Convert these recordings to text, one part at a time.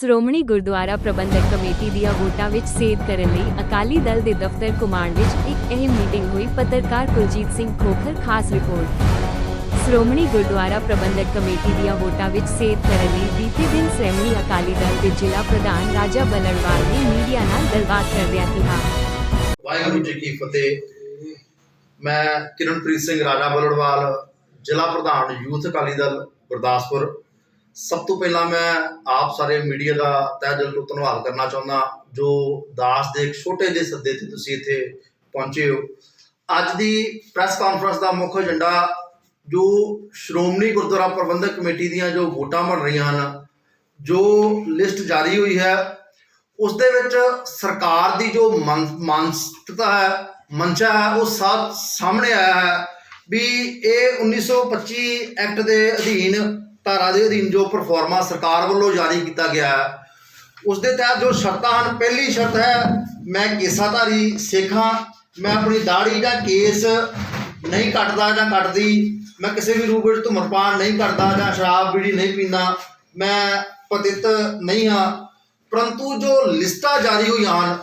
ਸ਼੍ਰੋਮਣੀ ਗੁਰਦੁਆਰਾ ਪ੍ਰਬੰਧਕ committee ਦੀਆਂ ਵੋਟਾਂ ਵਿੱਚ ਸੇਧ ਕਰਨ ਲਈ ਅਕਾਲੀ ਦਲ ਦੇ ਦਫ਼ਤਰ ਕੁਮਾਂਡ ਵਿੱਚ ਇੱਕ ਅਹਿਮ ਮੀਟਿੰਗ ਹੋਈ, ਪੱਤਰਕਾਰ ਕੁਲਜੀਤ ਸਿੰਘ ਖੋਖਰ, ਖਾਸ ਰਿਪੋਰਟ। ਸ਼੍ਰੋਮਣੀ ਗੁਰਦੁਆਰਾ ਪ੍ਰਬੰਧਕ ਕਮੇਟੀ ਦੀਆਂ ਵੋਟਾਂ ਵਿੱਚ ਸੇਧ ਕਰਨ ਲਈ ਬੀਤੇ ਦਿਨ ਸ਼੍ਰੋਮਣੀ ਅਕਾਲੀ ਦਲ ਦੇ ਜ਼ਿਲ੍ਹਾ ਪ੍ਰਧਾਨ ਰਾਜਾ ਬਲੜਵਾਲ ਨੇ ਮੀਡੀਆ ਨਾਲ ਗੱਲਬਾਤ ਕਰਦਿਆਂ ਕਿਹਾ। ਵਾਹਿਗੁਰੂ ਜੀ ਕੀ ਫਤਿਹ। ਮੈਂ ਕਿਰਨਪ੍ਰੀਤ ਸਿੰਘ ਰਾਜਾ ਬਲੜਵਾਲ, ਜ਼ਿਲ੍ਹਾ ਪ੍ਰਧਾਨ ਯੂਥ ਅਕਾਲੀ ਦਲ ਗੁਰਦਾਸਪੁਰ। ਸਭ ਤੋਂ ਪਹਿਲਾਂ ਮੈਂ ਆਪ ਸਾਰੇ ਮੀਡੀਆ ਦਾ ਤਹਿ ਦਿਲ ਤੋਂ ਧੰਨਵਾਦ ਕਰਨਾ ਚਾਹੁੰਦਾ ਜੋ ਦਾਸ ਦੇ ਇੱਕ ਛੋਟੇ ਜਿਹੇ ਸੱਦੇ ਤੇ ਤੁਸੀਂ ਇੱਥੇ ਪਹੁੰਚੇ ਹੋ। ਅੱਜ ਦੀ ਪ੍ਰੈਸ ਕਾਨਫਰੰਸ ਦਾ ਮੁੱਖ ਏਜੰਡਾ ਜੋ ਸ਼੍ਰੋਮਣੀ ਗੁਰਦੁਆਰਾ ਪ੍ਰਬੰਧਕ ਕਮੇਟੀ ਦੀਆਂ ਜੋ ਵੋਟਾਂ ਬਣ ਰਹੀਆਂ ਹਨ, ਜੋ ਲਿਸਟ ਜਾਰੀ ਹੋਈ ਹੈ, ਉਸ ਦੇ ਵਿੱਚ ਸਰਕਾਰ ਦੀ ਜੋ ਮਨ- ਮਾਨਸਿਕਤਾ ਹੈ ਮਨਸ਼ਾ ਹੈ, ਉਹ ਸਾ- ਸਾਹਮਣੇ ਆਇਆ ਹੈ ਵੀ ਇਹ 1925 ਐਕਟ ਦੇ ਅਧੀਨ ਧਾਰਾ ਦੇ ਅਧੀਨ ਜੋ ਪਰਫਾਰਮਾ ਸਰਕਾਰ ਵੱਲੋਂ ਜਾਰੀ ਕੀਤਾ ਗਿਆ ਹੈ ਉਸ ਦੇ ਤਹਿਤ ਜੋ ਸ਼ਰਤਾਂ ਹਨ, ਪਹਿਲੀ ਸ਼ਰਤ ਹੈ, ਮੈਂ ਕੇਸਾਧਾਰੀ ਸਿੱਖ, ਮੈਂ ਆਪਣੀ ਦਾੜੀ ਜਾਂ ਕੇਸ ਨਹੀਂ ਕੱਟਦਾ ਜਾਂ ਕੱਟਦੀ, ਮੈਂ ਕਿਸੇ ਵੀ ਰੂਪ ਵਿੱਚ ਧੁਮਰਪਾਨ ਨਹੀਂ ਕਰਦਾ ਜਾਂ ਸ਼ਰਾਬ, ਬੀੜੀ ਨਹੀਂ ਪੀਂਦਾ, ਮੈਂ ਪਤਿਤ ਨਹੀਂ ਹਾਂ। ਪਰੰਤੂ ਜੋ ਲਿਸਟਾਂ ਜਾਰੀ ਹੋਈਆਂ ਹਨ,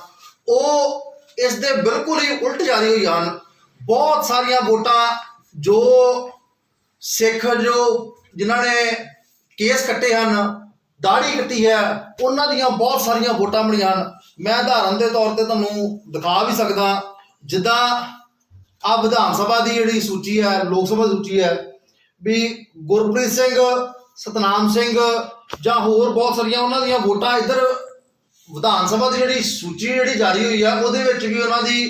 ਉਹ ਇਸ ਦੇ ਬਿਲਕੁਲ ਹੀ ਉਲਟ ਜਾਰੀ ਹੋਈਆਂ ਹਨ। ਬਹੁਤ ਸਾਰੀਆਂ ਵੋਟਾਂ ਜੋ ਸਿੱਖ ਜੋ ਜਿਨ੍ਹਾਂ ਨੇ ਕੇਸ ਕੱਟੇ ਹਨ ਦਾੜੀ ਕੱਟੀ ਹੈ, ਉਹਨਾਂ ਦੀਆਂ ਬਹੁਤ ਸਾਰੀਆਂ ਵੋਟਾਂ ਬਣੀਆਂ ਹਨ। ਮੈਂ ਉਦਾਹਰਨ ਦੇ ਤੌਰ ਤੇ ਤੁਹਾਨੂੰ ਦਿਖਾ ਵੀ ਸਕਦਾ, ਜਿੱਦਾਂ ਆ ਵਿਧਾਨ ਸਭਾ ਦੀ ਜਿਹੜੀ ਸੂਚੀ ਹੈ, ਲੋਕ ਸਭਾ ਸੂਚੀ ਹੈ, ਵੀ ਗੁਰਪ੍ਰੀਤ ਸਿੰਘ, ਸਤਨਾਮ ਸਿੰਘ ਜਾਂ ਹੋਰ ਬਹੁਤ ਸਾਰੀਆਂ ਉਹਨਾਂ ਦੀਆਂ ਵੋਟਾਂ ਇੱਧਰ ਵਿਧਾਨ ਸਭਾ ਦੀ ਜਿਹੜੀ ਸੂਚੀ ਜਿਹੜੀ ਜਾਰੀ ਹੋਈ ਆ ਉਹਦੇ ਵਿੱਚ ਵੀ ਉਹਨਾਂ ਦੀ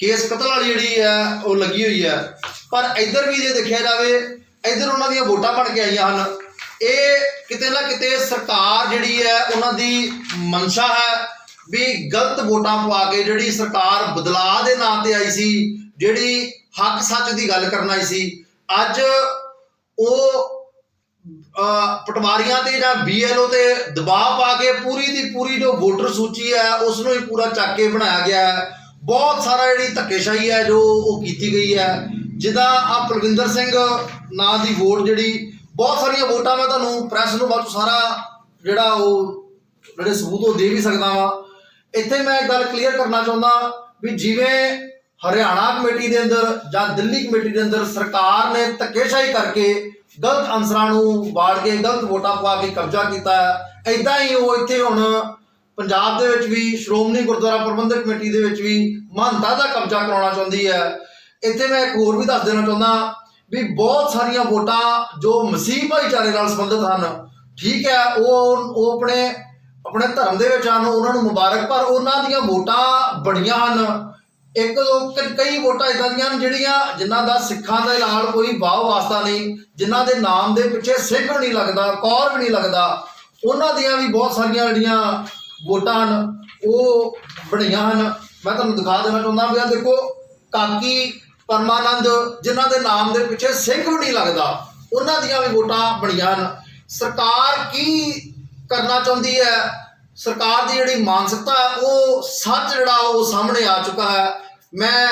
ਕੇਸ ਕਤਲ ਵਾਲੀ ਜਿਹੜੀ ਹੈ, ਉਹ ਲੱਗੀ ਹੋਈ ਹੈ। ਪਰ ਇੱਧਰ ਵੀ ਜੇ ਦੇਖਿਆ ਜਾਵੇ ਇੱਧਰ ਉਹਨਾਂ ਦੀਆਂ ਵੋਟਾਂ ਬਣ ਕੇ ਆਈਆਂ ਹਨ। ਇਹ ਕਿਤੇ ਨਾ ਕਿਤੇ ਸਰਕਾਰ ਜਿਹੜੀ ਹੈ, ਉਹਨਾਂ ਦੀ ਮਨਸ਼ਾ ਹੈ ਵੀ ਗਲਤ ਵੋਟਾਂ ਪਵਾ ਕੇ ਜਿਹੜੀ ਸਰਕਾਰ ਬਦਲਾਅ ਦੇ ਨਾਂ ਤੇ ਆਈ ਸੀ, ਜਿਹੜੀ ਹੱਕ ਸੱਚ ਦੀ ਗੱਲ ਕਰਨ ਆਈ ਸੀ, ਅੱਜ ਉਹ ਪਟਵਾਰੀਆਂ ਤੇ ਜਾਂ ਬੀਐਲਓ ਤੇ ਦਬਾਅ ਪਾ ਕੇ ਪੂਰੀ ਦੀ ਪੂਰੀ ਜੋ ਵੋਟਰ ਸੂਚੀ ਹੈ, ਉਸ ਨੂੰ ਹੀ ਪੂਰਾ ਚੱਕ ਕੇ ਬਣਾਇਆ ਗਿਆ ਹੈ। ਬਹੁਤ ਸਾਰਾ ਜਿਹੜੀ ਧੱਕੇਸ਼ਾਹੀ ਹੈ ਜੋ ਉਹ ਕੀਤੀ ਗਈ ਹੈ। ਜਿੱਦਾਂ ਆ ਪਲਵਿੰਦਰ ਸਿੰਘ ਨਾਂ ਦੀ ਵੋਟ ਜਿਹੜੀ, ਬਹੁਤ ਸਾਰੀਆਂ ਵੋਟਾਂ ਮੈਂ ਤੁਹਾਨੂੰ ਪ੍ਰੈਸ ਨੂੰ ਬਾਅਦ ਸਾਰਾ ਜਿਹੜਾ ਉਹ, ਜਿਹੜੇ ਸਬੂਤ ਉਹ ਦੇ ਵੀ ਸਕਦਾ ਵਾਂ। ਇੱਥੇ ਮੈਂ ਇੱਕ ਗੱਲ ਕਲੀਅਰ ਕਰਨਾ ਚਾਹੁੰਦਾ ਵੀ ਜਿਵੇਂ ਹਰਿਆਣਾ ਕਮੇਟੀ ਦੇ ਅੰਦਰ ਜਾਂ ਦਿੱਲੀ ਕਮੇਟੀ ਦੇ ਅੰਦਰ ਸਰਕਾਰ ਨੇ ਧੱਕੇਸ਼ਾਹੀ ਕਰਕੇ ਗਲਤ ਅਨਸਰਾਂ ਨੂੰ ਵਾੜ ਕੇ ਗਲਤ ਵੋਟਾਂ ਪਾ ਕੇ ਕਬਜ਼ਾ ਕੀਤਾ ਹੈ ਐਦਾਂ ਹੀ ਉਹ ਇੱਥੇ ਹੁਣ ਪੰਜਾਬ ਦੇ ਵਿੱਚ ਵੀ, ਸ਼੍ਰੋਮਣੀ ਗੁਰਦੁਆਰਾ ਪ੍ਰਬੰਧਕ ਕਮੇਟੀ ਦੇ ਵਿੱਚ ਵੀ ਮਹੰਤਾ ਦਾ ਕਬਜ਼ਾ ਕਰਾਉਣਾ ਚਾਹੁੰਦੀ ਹੈ। ਇੱਥੇ ਮੈਂ ਇੱਕ ਹੋਰ ਵੀ ਦੱਸ ਦੇਣਾ ਚਾਹੁੰਦਾ ਵੀ ਬਹੁਤ ਸਾਰੀਆਂ ਵੋਟਾਂ ਜੋ ਮਸੀਹ ਭਾਈਚਾਰੇ ਨਾਲ ਸੰਬੰਧਿਤ ਹਨ, ਠੀਕ ਹੈ, ਉਹ ਉਹ ਆਪਣੇ ਆਪਣੇ ਧਰਮ ਦੇ ਵਿੱਚ ਹਨ, ਉਹਨਾਂ ਨੂੰ ਮੁਬਾਰਕ, ਪਰ ਉਹਨਾਂ ਦੀਆਂ ਵੋਟਾਂ ਬੜੀਆਂ ਹਨ। ਇੱਕ ਕਈ ਵੋਟਾਂ ਇਦਾਂ ਦੀਆਂ ਹਨ ਜਿਹੜੀਆਂ ਜਿਨ੍ਹਾਂ ਦਾ ਸਿੱਖਾਂ ਦੇ ਨਾਲ ਕੋਈ ਵਾਹ ਵਾਸਤਾ ਨਹੀਂ, ਜਿਨ੍ਹਾਂ ਦੇ ਨਾਮ ਦੇ ਪਿੱਛੇ ਸਿੱਖ ਵੀ ਨਹੀਂ ਲੱਗਦਾ, ਕੌਰ ਵੀ ਨਹੀਂ ਲੱਗਦਾ। ਉਹਨਾਂ ਦੀਆਂ ਵੀ ਬਹੁਤ ਸਾਰੀਆਂ ਜਿਹੜੀਆਂ ਵੋਟਾਂ ਹਨ, ਉਹ ਬਣੀਆਂ ਹਨ। ਮੈਂ ਤੁਹਾਨੂੰ ਦਿਖਾ ਦੇਣਾ ਚਾਹੁੰਦਾ ਵੀ ਆ ਦੇਖੋ, ਕਾਕੀ ਪਰਮਾਨੰਦ, ਜਿਨ੍ਹਾਂ ਦੇ ਨਾਮ ਦੇ ਪਿੱਛੇ ਸਿੰਘ ਵੀ ਨਹੀਂ ਲੱਗਦਾ, ਉਹਨਾਂ ਦੀਆਂ ਵੀ ਵੋਟਾਂ ਬਣੀਆਂ ਹਨ। ਸਰਕਾਰ ਕੀ ਕਰਨਾ ਚਾਹੁੰਦੀ ਹੈ? ਸਰਕਾਰ ਦੀ ਜਿਹੜੀ ਮਾਨਸਿਕਤਾ ਹੈ, ਉਹ ਸੱਚ ਜਿਹੜਾ ਉਹ ਸਾਹਮਣੇ ਆ ਚੁੱਕਾ ਹੈ। ਮੈਂ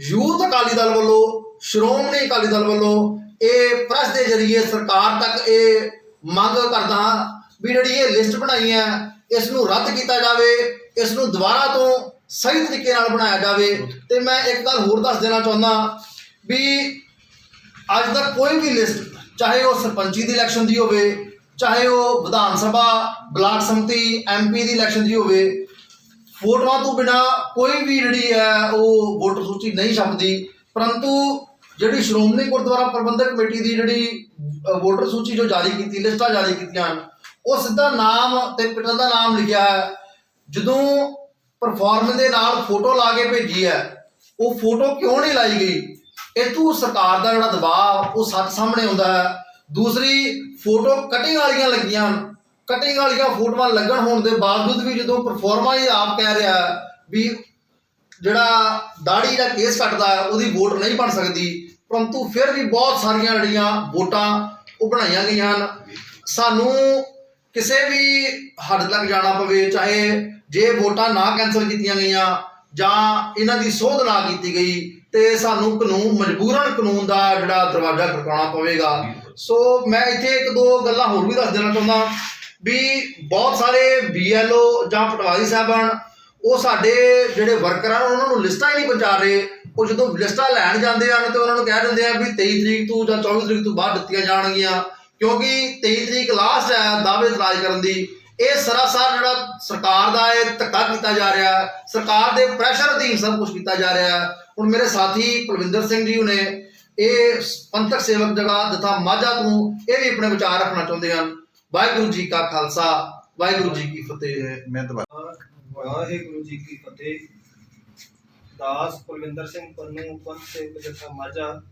ਯੂਥ ਅਕਾਲੀ ਦਲ ਵੱਲੋਂ, ਸ਼੍ਰੋਮਣੀ ਅਕਾਲੀ ਦਲ ਵੱਲੋਂ ਇਹ ਪ੍ਰੈਸ ਦੇ ਜ਼ਰੀਏ ਸਰਕਾਰ ਤੱਕ ਇਹ ਮੰਗ ਕਰਦਾ ਹਾਂ ਵੀ ਜਿਹੜੀ ਇਹ ਲਿਸਟ ਬਣਾਈ ਹੈ, ਇਸ ਨੂੰ ਰੱਦ ਕੀਤਾ ਜਾਵੇ, ਇਸ ਨੂੰ ਦੁਬਾਰਾ ਤੋਂ ਸਹੀ ਤਰੀਕੇ ਨਾਲ ਬਣਾਇਆ ਜਾਵੇ। ਤੇ ਮੈਂ ਇੱਕ ਗੱਲ ਹੋਰ ਦੱਸ ਦੇਣਾ ਚਾਹੁੰਦਾ ਵੀ ਅੱਜ ਤੱਕ ਕੋਈ ਵੀ ਲਿਸਟ ਚਾਹੇ ਉਹ ਸਰਪੰਚੀ ਦੀ ਇਲੈਕਸ਼ਨ ਦੀ ਹੋਵੇ, ਚਾਹੇ ਉਹ ਵਿਧਾਨ ਸਭਾ, ਬਲਾਕ ਸੰਮਤੀ ਐਮਪੀ ਦੀ ਇਲੈਕਸ਼ਨ ਦੀ ਹੋਵੇ ਫੋਟੋਆਂ ਤੋਂ ਬਿਨਾ ਕੋਈ ਵੀ ਜਿਹੜੀ ਹੈ ਉਹ ਵੋਟਰ ਸੂਚੀ ਨਹੀਂ ਛਪਦੀ। ਪਰੰਤੂ ਜਿਹੜੀ ਸ਼੍ਰੋਮਣੀ ਗੁਰਦੁਆਰਾ ਪ੍ਰਬੰਧਕ ਕਮੇਟੀ ਦੀ ਜਿਹੜੀ ਵੋਟਰ ਸੂਚੀ ਜੋ ਜਾਰੀ ਕੀਤੀ, ਲਿਸਟਾਂ ਜਾਰੀ ਕੀਤੀਆਂ ਹਨ, ਉਹ ਸਿੱਧਾ ਨਾਮ ਤੇ ਪਿਤਾ ਦਾ ਨਾਮ ਲਿਖਿਆ ਹੈ। ਜਦੋਂ ਪਰਫਾਰਮੈਂਸ ਦੇ ਨਾਲ ਫੋਟੋ ਲਾ ਕੇ ਭੇਜੀ ਹੈ। ਉਹ ਫੋਟੋ ਕਿਉਂ ਨਹੀਂ ਲਾਈ ਗਈ? ਇਹ ਸਰਕਾਰ ਦਾ ਜਿਹੜਾ ਦਬਾਅ, ਉਹ ਸੱਚ ਸਾਹਮਣੇ ਆਉਂਦਾ ਹੈ। ਦੂਸਰੀ ਫੋਟੋ ਕਟਿੰਗ ਵਾਲੀਆਂ ਲੱਗੀਆਂ ਕਟਿੰਗ ਵਾਲੀਆਂ ਫੋਟੋਆਂ ਲੱਗਣ ਹੋਣ ਦੇ ਬਾਵਜੂਦ ਵੀ ਜਦੋਂ ਪਰਫਾਰਮਾ ਹੀ ਆਪ ਕਹਿ ਰਿਹਾ ਵੀ ਜਿਹੜਾ ਦਾੜੀ ਦਾ ਕੇਸ ਕੱਟਦਾ ਉਹਦੀ ਵੋਟ ਨਹੀਂ ਬਣ ਸਕਦੀ। ਪਰੰਤੂ ਫਿਰ ਵੀ ਬਹੁਤ ਸਾਰੀਆਂ ਜਿਹੜੀਆਂ ਵੋਟਾਂ ਉਹ ਬਣਾਈਆਂ ਗਈਆਂ ਹਨ। ਸਾਨੂੰ ਕਿਸੇ ਵੀ ਹੱਦ ਤੱਕ ਜਾਣਾ ਪਵੇ, ਚਾਹੇ ਜੇ ਵੋਟਾਂ ਨਾ ਕੈਨਸਲ ਕੀਤੀਆਂ ਗਈਆਂ ਜਾਂ ਇਹਨਾਂ ਦੀ ਸੋਧ ਨਾ ਕੀਤੀ ਗਈ, ਤੇ ਸਾਨੂੰ ਕਾਨੂੰਨ, ਮਜਬੂਰਨ ਕਾਨੂੰਨ ਦਾ ਜਿਹੜਾ ਦਰਵਾਜ਼ਾ ਖੜਕਾਉਣਾ ਪਵੇਗਾ। ਸੋ ਮੈਂ ਇੱਥੇ ਇੱਕ ਦੋ ਗੱਲਾਂ ਹੋਰ ਵੀ ਦੱਸ ਦੇਣਾ ਚਾਹੁੰਦਾ ਵੀ ਬਹੁਤ ਸਾਰੇ ਬੀਐਲਓ ਜਾਂ ਪਟਵਾਰੀ ਸਾਹਿਬਾਨ, ਉਹ ਸਾਡੇ ਜਿਹੜੇ ਵਰਕਰ ਹਨ ਉਹਨਾਂ ਨੂੰ ਲਿਸਟਾਂ ਹੀ ਨਹੀਂ ਪਹੁੰਚਾ ਰਹੇ। ਉਹ ਜਦੋਂ ਲਿਸਟਾਂ ਲੈਣ ਜਾਂਦੇ ਹਨ, ਤੇ ਉਹਨਾਂ ਨੂੰ ਕਹਿ ਦਿੰਦੇ ਆ ਵੀ 23 ਤਰੀਕ ਤੋਂ ਜਾਂ 24 ਤਰੀਕ ਤੋਂ ਬਾਅਦ ਦਿੱਤੀਆਂ ਜਾਣਗੀਆਂ, ਕਿਉਂਕਿ 23 ਤਰੀਕ ਲਾਸਟ ਹੈ, ਦਾਅਵੇ ਇਤਰਾਜ਼ ਕਰਨ ਦੀ। ਇਹ ਸਰਾਸਰ ਜਿਹੜਾ ਸਰਕਾਰ ਦਾ ਇਹ ਧੱਕਾ ਕੀਤਾ ਜਾ ਰਿਹਾ ਸਰਕਾਰ ਦੇ ਪ੍ਰੈਸ਼ਰ ਅਧੀਨ ਸਭ ਕੁਝ ਕੀਤਾ ਜਾ ਰਿਹਾ। ਹੈ ਹੁਣ ਮੇਰੇ ਸਾਥੀ ਕੁਲਵਿੰਦਰ ਸਿੰਘ ਜੀ ਨੇ ਇਹ ਪੰਥਕ ਸੇਵਕ ਜਗਾ ਜਥਾ ਮਾਝਾ ਤੋਂ ਇਹ ਵੀ ਆਪਣੇ ਵਿਚਾਰ ਰੱਖਣਾ ਚਾਹੁੰਦੇ ਹਨ। ਵਾਹਿਗੁਰੂ ਜੀ ਕਾ ਖਾਲਸਾ ਵਾਹਿਗੁਰੂ ਜੀ ਕੀ ਫਤਿਹ। ਮੈਂ ਦੁਬਾਰਾ ਵਾਹਿਗੁਰੂ ਜੀ ਕੀ ਫਤਿਹ। ਦਾਸ ਕੁਲਵਿੰਦਰ ਸਿੰਘ ਪੰਨੂ ਪੰਥ ਸੇਵਕ ਜਥਾ ਮਾਝਾ।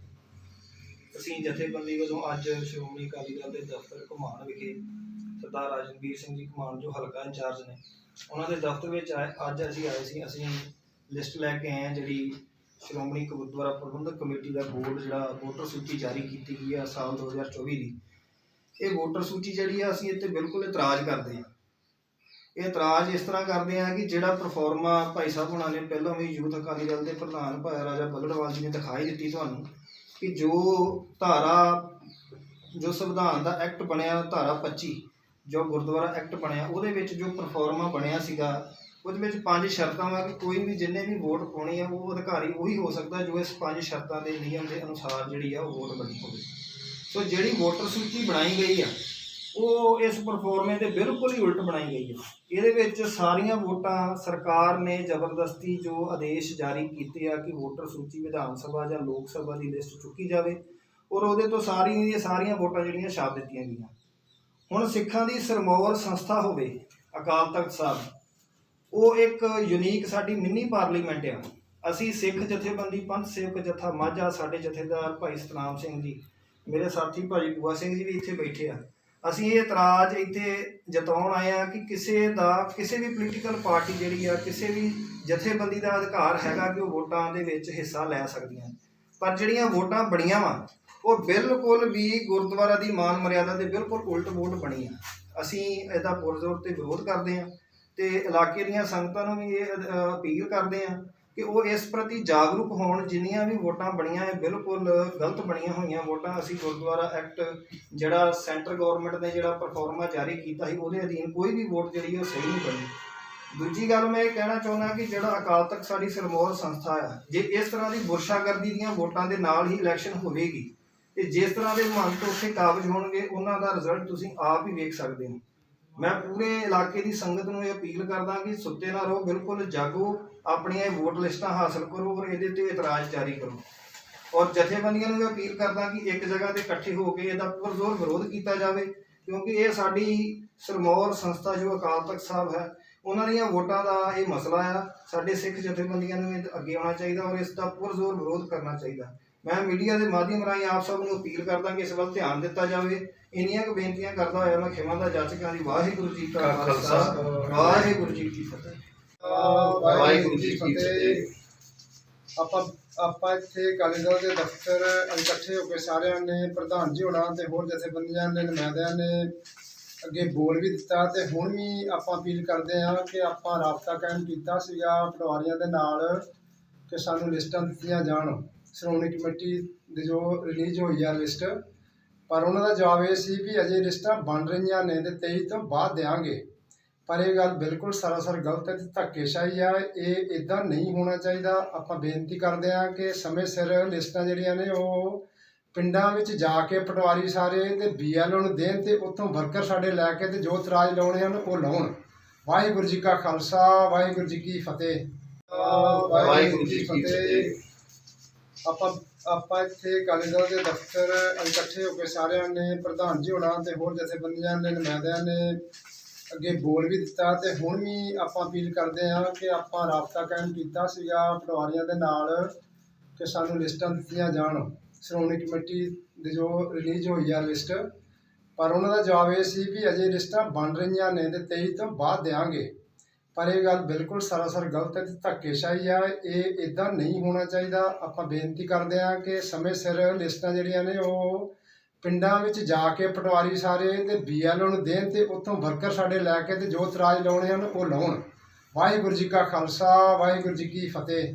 ਅਸੀਂ ਜਥੇਬੰਦੀ ਵੱਲੋਂ ਅੱਜ ਸ਼੍ਰੋਮਣੀ ਅਕਾਲੀ ਦਲ ਦੇ ਦਫ਼ਤਰ ਘੁਮਾਣ ਵਿਖੇ ਸਰਦਾਰ ਰਾਜਨਵੀਰ ਸਿੰਘ ਜੀ ਘੁਮਾਣ ਜੋ ਹਲਕਾ ਇੰਚਾਰਜ ਨੇ, ਉਹਨਾਂ ਦੇ ਦਫ਼ਤਰ ਵਿੱਚ ਆਏ, ਅੱਜ ਅਸੀਂ ਆਏ ਸੀ, ਅਸੀਂ ਲਿਸਟ ਲੈ ਕੇ ਆਏ ਹਾਂ ਜਿਹੜੀ ਸ਼੍ਰੋਮਣੀ ਗੁਰਦੁਆਰਾ ਪ੍ਰਬੰਧਕ ਕਮੇਟੀ ਦਾ ਬੋਰਡ, ਜਿਹੜਾ ਵੋਟਰ ਸੂਚੀ ਜਾਰੀ ਕੀਤੀ ਗਈ ਆ ਸਾਲ 2024 ਦੀ। ਇਹ ਵੋਟਰ ਸੂਚੀ ਜਿਹੜੀ ਆ, ਅਸੀਂ ਇੱਥੇ ਬਿਲਕੁਲ ਇਤਰਾਜ਼ ਕਰਦੇ ਹਾਂ। ਇਹ ਇਤਰਾਜ਼ ਇਸ ਤਰ੍ਹਾਂ ਕਰਦੇ ਆ ਕਿ ਜਿਹੜਾ ਪਰਫਾਰਮਾ ਭਾਈ ਸਾਹਿਬ ਹੁਣਾਂ ਨੇ ਪਹਿਲਾਂ ਵੀ ਯੂਥ ਅਕਾਲੀ ਦਲ ਦੇ ਪ੍ਰਧਾਨ ਭਾਈ ਰਾਜਾ ਬੱਲੜਵਾਲ ਜੀ ਨੇ ਦਿਖਾਈ ਦਿੱਤੀ ਤੁਹਾਨੂੰ ਕਿ ਜੋ ਧਾਰਾ, ਜੋ ਸੰਵਿਧਾਨ ਦਾ ਐਕਟ ਬਣਿਆ, ਧਾਰਾ 25 ਜੋ ਗੁਰਦੁਆਰਾ ਐਕਟ ਬਣਿਆ, ਉਹਦੇ ਵਿੱਚ ਜੋ ਪਰਫਾਰਮਾ ਬਣਿਆ ਸੀਗਾ, ਉਹਦੇ ਵਿੱਚ ਪੰਜ ਸ਼ਰਤਾਂ ਵਾ ਕਿ ਕੋਈ ਵੀ ਜਿੰਨੇ ਵੀ ਵੋਟ ਪਾਉਣੀ ਆ, ਉਹ ਅਧਿਕਾਰੀ ਉਹੀ ਹੋ ਸਕਦਾ ਜੋ ਇਸ ਪੰਜ ਸ਼ਰਤਾਂ ਦੇ ਨਿਯਮ ਦੇ ਅਨੁਸਾਰ ਜਿਹੜੀ ਆ ਉਹ ਵੋਟ ਬਣੀ ਹੋਵੇ। ਸੋ ਜਿਹੜੀ ਵੋਟਰ ਸੂਚੀ ਬਣਾਈ ਗਈ ਆ, ਉਹ ਇਸ ਪਰਫਾਰਮੇ ਦੇ ਬਿਲਕੁਲ ਹੀ ਉਲਟ ਬਣਾਈ ਗਈ ਹੈ ਇਹਦੇ ਵਿੱਚ ਸਾਰੀਆਂ ਵੋਟਾਂ ਸਰਕਾਰ ਨੇ ਜ਼ਬਰਦਸਤੀ ਜੋ ਆਦੇਸ਼ ਜਾਰੀ ਕੀਤੇ ਆ ਕਿ ਵੋਟਰ ਸੂਚੀ ਵਿਧਾਨ ਸਭਾ ਜਾਂ ਲੋਕ ਸਭਾ ਦੀ ਲਿਸਟ ਚੁੱਕੀ ਜਾਵੇ, ਔਰ ਉਹਦੇ ਤੋਂ ਸਾਰੀਆਂ ਦੀਆਂ ਸਾਰੀਆਂ ਵੋਟਾਂ ਜਿਹੜੀਆਂ ਛਾਪ ਦਿੱਤੀਆਂ ਗਈਆਂ। ਹੁਣ ਸਿੱਖਾਂ ਦੀ ਸਰਮੌਰ ਸੰਸਥਾ ਹੋਵੇ, ਅਕਾਲ ਤਖਤ ਸਾਹਿਬ, ਉਹ ਇੱਕ ਯੂਨੀਕ ਸਾਡੀ ਮਿੰਨੀ ਪਾਰਲੀਮੈਂਟ ਆ। ਅਸੀਂ ਸਿੱਖ ਜਥੇਬੰਦੀ, ਪੰਥ ਸੇਵਕ ਜਥਾ ਮਾਝਾ, ਸਾਡੇ ਜਥੇਦਾਰ ਭਾਈ ਸਤਨਾਮ ਸਿੰਘ ਜੀ, ਮੇਰੇ ਸਾਥੀ ਭਾਈ ਬੂਆ ਸਿੰਘ ਜੀ ਵੀ ਇੱਥੇ ਬੈਠੇ ਆ। ਅਸੀਂ ਇਹ ਇਤਰਾਜ਼ ਇੱਥੇ ਜਤਾਉਣ ਆਏ ਆ ਕਿ ਕਿਸੇ ਦਾ, ਕਿਸੇ ਵੀ ਪੋਲੀਟੀਕਲ ਪਾਰਟੀ ਜਿਹੜੀ ਆ, ਕਿਸੇ ਵੀ ਜਥੇਬੰਦੀ ਦਾ ਅਧਿਕਾਰ ਹੈਗਾ ਕਿ ਉਹ ਵੋਟਾਂ ਦੇ ਵਿੱਚ ਹਿੱਸਾ ਲੈ ਸਕਦੀਆਂ। ਪਰ ਜਿਹੜੀਆਂ ਵੋਟਾਂ ਬਣੀਆਂ ਵਾ ਉਹ ਬਿਲਕੁਲ ਵੀ ਗੁਰਦੁਆਰਾ ਦੀ ਮਾਨ ਮਰਿਆਦਾ ਦੇ ਬਿਲਕੁਲ ਉਲਟ ਵੋਟ ਬਣੀ ਆ। ਅਸੀਂ ਇਹਦਾ ਪੁਰਜ਼ੋਰ ਤੇ ਵਿਰੋਧ ਕਰਦੇ ਆ ਤੇ ਇਲਾਕੇ ਦੀਆਂ ਸੰਗਤਾਂ ਨੂੰ ਵੀ ਇਹ ਅਪੀਲ ਕਰਦੇ ਆ ਕਿ ਉਹ ਇਸ ਪ੍ਰਤੀ ਜਾਗਰੂਕ ਹੋਣ, ਜਿੰਨੀਆਂ ਵੀ ਵੋਟਾਂ ਬਣੀਆਂ, ਇਹ ਬਿਲਕੁਲ ਗਲਤ ਬਣੀਆਂ ਹੋਈਆਂ ਵੋਟਾਂ। ਅਸੀਂ ਗੁਰਦੁਆਰਾ ਐਕਟ ਜਿਹੜਾ ਸੈਂਟਰ ਗਵਰਨਮੈਂਟ ਨੇ ਜਿਹੜਾ ਪਰਫਾਰਮਾ ਜਾਰੀ ਕੀਤਾ ਸੀ, ਉਹਦੇ ਅਧੀਨ ਕੋਈ ਵੀ ਵੋਟ ਜਿਹੜੀ ਉਹ ਸਹੀ ਨਹੀਂ ਬਣੀ। ਦੂਜੀ ਗੱਲ ਮੈਂ ਇਹ ਕਹਿਣਾ ਚਾਹੁੰਦਾ ਕਿ ਜਿਹੜਾ ਅਕਾਲ ਤਖਤ ਸਾਡੀ ਸਿਰਮੌਰ ਸੰਸਥਾ ਆ, ਜੇ ਇਸ ਤਰ੍ਹਾਂ ਦੀ ਬੁਰਸ਼ਾਗਰਦੀ ਦੀਆਂ ਵੋਟਾਂ ਦੇ ਨਾਲ ਹੀ ਇਲੈਕਸ਼ਨ ਹੋਵੇਗੀ ਤੇ ਜਿਸ ਤਰ੍ਹਾਂ ਦੇ ਮੰਤ ਉੱਥੇ ਕਾਬਜ ਹੋਣਗੇ, ਉਹਨਾਂ ਦਾ ਰਿਜ਼ਲਟ ਤੁਸੀਂ ਆਪ ਹੀ ਵੇਖ ਸਕਦੇ ਹੋ। ਮੈਂ ਪੂਰੇ ਇਲਾਕੇ ਦੀ ਸੰਗਤ ਨੂੰ ਇਹ ਅਪੀਲ ਕਰਦਾ ਕਿ ਸੁੱਤੇ ਨਾ ਰਹੋ, ਬਿਲਕੁਲ ਜਾਗੋ, ਆਪਣੀਆਂ ਇਹ ਵੋਟ ਲਿਸਟਾਂ ਹਾਸਲ ਕਰੋ ਔਰ ਇਹਦੇ ਤੇ ਇਤਰਾਜ਼ ਜਾਰੀ ਕਰੋ। ਔਰ ਜਥੇਬੰਦੀਆਂ ਨੂੰ ਵੀ ਅਪੀਲ ਕਰਦਾ ਕਿ ਇੱਕ ਜਗ੍ਹਾ ਤੇ ਇਕੱਠੇ ਹੋ ਕੇ ਇਹਦਾ ਪੁਰਜ਼ੋਰ ਵਿਰੋਧ ਕੀਤਾ ਜਾਵੇ, ਕਿਉਂਕਿ ਇਹ ਸਾਡੀ ਸਰਮੌਰ ਸੰਸਥਾ, ਜੋ ਅਕਾਲ ਤਖਤ ਸਾਹਿਬ ਹੈ, ਉਹਨਾਂ ਦੀਆਂ ਵੋਟਾਂ ਦਾ ਇਹ ਮਸਲਾ ਆ। ਸਾਡੇ ਸਿੱਖ ਜਥੇਬੰਦੀਆਂ ਨੂੰ ਇਹ ਅੱਗੇ ਆਉਣਾ ਚਾਹੀਦਾ ਔਰ ਇਸ ਦਾ ਪੁਰਜ਼ੋਰ ਵਿਰੋਧ ਕਰਨਾ ਚਾਹੀਦਾ। ਮੈਂ ਮੀਡੀਆ ਦੇ ਮਾਧਿਅਮ ਰਾਹੀਂ ਆਪ ਸਭ ਨੂੰ ਅਪੀਲ ਕਰਦਾ ਕਿ ਇਸ ਵੱਲ ਧਿਆਨ ਦਿੱਤਾ ਜਾਵੇ। ਇੰਨੀਆਂ ਕੁ ਬੇਨਤੀਆਂ ਕਰਦਾ ਹੋਇਆ ਮੈਂ ਖਿਮਾ ਦਾ ਜਾਚਕਾਂ ਦੀ ਵਾਹਿਗੁਰੂ ਜੀ ਕਾ ਖਾਲਸਾ। ਵਾਹਿਗੁਰੂ ਜੀ ਕੀ ਫਤਿਹ। ਵਾਹਿਗੁਰੂ ਜੀ ਕੀ ਫਤਿਹ। ਆਪਾਂ ਆਪਾਂ ਇੱਥੇ ਅਕਾਲੀ ਦਲ ਦੇ ਦਫ਼ਤਰ ਇਕੱਠੇ ਹੋ ਕੇ ਸਾਰਿਆਂ ਨੇ ਪ੍ਰਧਾਨ ਜੀ ਹੋਣਾ ਤੇ ਹੋਰ ਜਥੇਬੰਦੀਆਂ ਦੇ ਨੁਮਾਇੰਦਿਆਂ ਨੇ ਅੱਗੇ ਬੋਲ ਵੀ ਦਿੱਤਾ ਤੇ ਹੁਣ ਵੀ ਆਪਾਂ ਅਪੀਲ ਕਰਦੇ ਹਾਂ ਕਿ ਆਪਾਂ ਰਾਬਤਾ ਕਾਇਮ ਕੀਤਾ ਸੀਗਾ ਪਟਵਾਰੀਆਂ ਦੇ ਨਾਲ ਕਿ ਸਾਨੂੰ ਲਿਸਟਾਂ ਦਿੱਤੀਆਂ ਜਾਣ। ਸ਼੍ਰੋਮਣੀ ਕਮੇਟੀ ਦੀ ਜੋ ਰਿਲੀਜ਼ ਹੋਈ ਆ ਲਿਸਟ, ਪਰ ਉਹਨਾਂ ਦਾ ਜਵਾਬ ਇਹ ਸੀ ਵੀ ਅਜੇ ਲਿਸਟਾਂ ਬਣ ਰਹੀਆਂ ਨੇ ਤੇ 23 ਤੋਂ ਬਾਅਦ ਦੇਾਂਗੇ ਪਰ ਇਹ ਗੱਲ ਬਿਲਕੁਲ ਸਰਾਸਰ ਗਲਤ ਹੈ ਤੇ ਧੱਕੇਸ਼ਾਹੀ ਆ, ਇਹ ਇਦਾਂ ਨਹੀਂ ਹੋਣਾ ਚਾਹੀਦਾ। ਆਪਾਂ ਬੇਨਤੀ ਕਰਦੇ ਹਾਂ ਕਿ ਸਮੇਂ ਸਿਰ ਲਿਸਟਾਂ ਜਿਹੜੀਆਂ ਨੇ ਉਹ ਪਿੰਡਾਂ ਵਿੱਚ ਜਾ ਕੇ ਪਟਵਾਰੀ ਸਾਰੇ ਤੇ ਬੀਐਲਓ ਨੂੰ ਦੇਣ ਤੇ ਉੱਥੋਂ ਵਰਕਰ ਸਾਡੇ ਲੈ ਕੇ ਤੇ ਜੋ ਤਰਾਜ ਲਾਉਣੇ ਹਨ ਉਹ ਲਾਉਣ। ਵਾਹਿਗੁਰੂ ਜੀ ਕਾ ਖਾਲਸਾ, ਵਾਹਿਗੁਰੂ ਜੀ ਕੀ ਫਤਿਹ। ਵਾਹਿਗੁਰੂ ਜੀ ਕੀ ਫਤਿਹ। ਆਪਾਂ ਆਪਾਂ ਇੱਥੇ ਅਕਾਲੀ ਦਲ ਦੇ ਦਫ਼ਤਰ ਇਕੱਠੇ ਹੋ ਕੇ ਸਾਰਿਆਂ ਨੇ, ਪ੍ਰਧਾਨ ਜੀ ਹੋਣਾ ਤੇ ਹੋਰ ਜਥੇਬੰਦੀਆਂ ਨੇ, ਨੁਮਾਇੰਦਿਆਂ ਨੇ ਅੱਗੇ ਬੋਲ ਵੀ ਦਿੱਤਾ ਤੇ ਹੁਣ ਵੀ ਆਪਾਂ ਅਪੀਲ ਕਰਦੇ ਹਾਂ ਕਿ ਆਪਾਂ ਰਾਬਤਾ ਕਾਇਮ ਕੀਤਾ ਸੀਗਾ ਪਟਵਾਰੀਆਂ ਦੇ ਨਾਲ ਕਿ ਸਾਨੂੰ ਲਿਸਟਾਂ ਦਿੱਤੀਆਂ ਜਾਣ। ਸ਼੍ਰੋਮਣੀ ਕਮੇਟੀ ਦੀ ਜੋ ਰਿਲੀਜ਼ ਹੋਈ ਆ ਲਿਸਟ ਪਰ ਉਹਨਾਂ ਦਾ ਜਵਾਬ ਇਹ ਸੀ ਵੀ ਅਜੇ ਲਿਸਟਾਂ ਬਣ ਰਹੀਆਂ ਨੇ ਤੇ 23 ਤੋਂ ਬਾਅਦ ਦੇਾਂਗੇ ਪਰ ਇਹ ਗੱਲ ਬਿਲਕੁਲ ਸਰਾਸਰ ਗਲਤ ਹੈ ਤੇ ਧੱਕੇਸ਼ਾਹੀ ਆ। ਇਹ ਇਦਾਂ ਨਹੀਂ ਹੋਣਾ ਚਾਹੀਦਾ। ਆਪਾਂ ਬੇਨਤੀ ਕਰਦੇ ਹਾਂ ਕਿ ਸਮੇਂ ਸਿਰ ਲਿਸਟਾਂ ਜਿਹੜੀਆਂ ਨੇ ਉਹ ਪਿੰਡਾਂ ਵਿੱਚ ਜਾ ਕੇ ਪਟਵਾਰੀ ਸਾਰੇ ਤੇ ਬੀਐਲਓ ਨੂੰ ਦੇਣ ਤੇ ਉੱਥੋਂ ਵਰਕਰ ਸਾਡੇ ਲੈ ਕੇ ਤੇ ਜੋ ਤਰਾਜ ਲਾਉਣੇ ਹਨ ਉਹ ਲਾਉਣ। ਵਾਹਿਗੁਰੂ ਜੀ ਕਾ ਖਾਲਸਾ, ਵਾਹਿਗੁਰੂ ਜੀ ਕੀ ਫਤਿਹ।